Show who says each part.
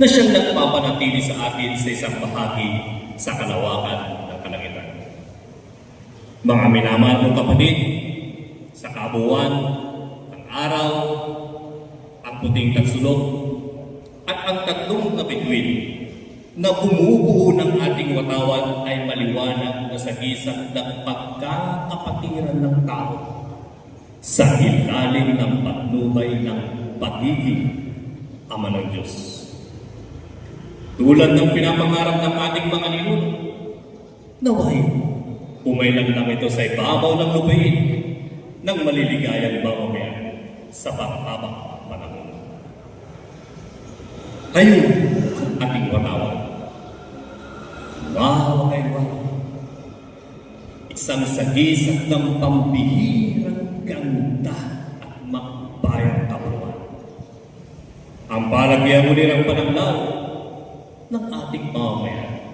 Speaker 1: na siyang nagpapanatili sa atin sa isang bahagi sa kalawakan ng kalangitan. Mga minamahal kong kapatid, sa kabuuan, ang araw, ang puting tatsulok, at ang tatlong kabituin na bumubuo ng ating watawan ay maliwanag na sa gisag ng pagkakapatiran ng tao sa ilalim ng patnubay ng pagiging Ama ng Diyos. Tulad ng pinapangarap ng ating mga ninuno, naway, umailan lang ito sa ibabaw ng lupain ng maliligayang mamamayan sa panghabang panahon. Kayo, ating watawan. Wow, ay wow. Isang sagisag ng pambihirang ganda at makbayang kabuuan. Ang palagyan muli ng panaglaw ng ating mamamayan